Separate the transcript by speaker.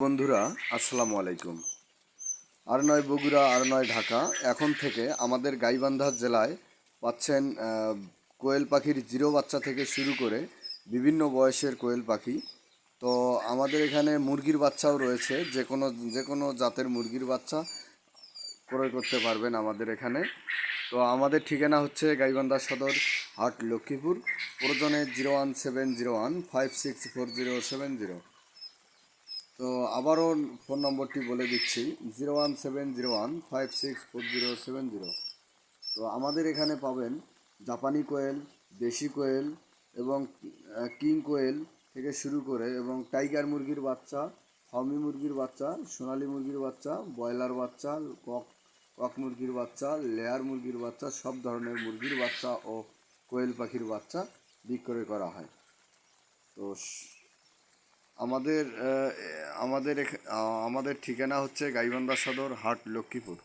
Speaker 1: বন্ধুরা, আসসালামু আলাইকুম। আর নয় বগুড়া, আর নয় ঢাকা, এখন থেকে আমাদের গাইবান্ধা জেলায় পাচ্ছেন কোয়েল পাখির জিরো বাচ্চা থেকে শুরু করে বিভিন্ন বয়সের কোয়েল পাখি। তো আমাদের এখানে মুরগির বাচ্চাও রয়েছে, যে কোনো যে কোনো জাতের মুরগির বাচ্চা ক্রয় করতে পারবেন আমাদের এখানে। তো আমাদের ঠিকানা হচ্ছে গাইবান্ধা সদর হাট লক্ষ্মীপুর, প্রয়োজনে zero one seven zero one, five six four zero seven zero. তো আবারও ফোন নম্বরটি বলে দিচ্ছি, zero one seven zero one five six four zero seven zero. তো আমাদের এখানে পাবেন জাপানি কোয়েল, দেশি কোয়েল এবং কিং কোয়েল থেকে শুরু করে এবং টাইগার মুরগির বাচ্চা হমি মুরগির বাচ্চা, সোনালি মুরগির বাচ্চা, ব্রয়লার বাচ্চা, কক কক মুরগির বাচ্চা, লেয়ার মুরগির বাচ্চা, সব ধরনের মুরগির বাচ্চা ও কোয়েল পাখির বাচ্চা বিক্রয় করা হয়। তো আমাদের আমাদের আমাদের ঠিকানা হচ্ছে গাইবান্ধা সদর হাট লক্ষ্মীপুর।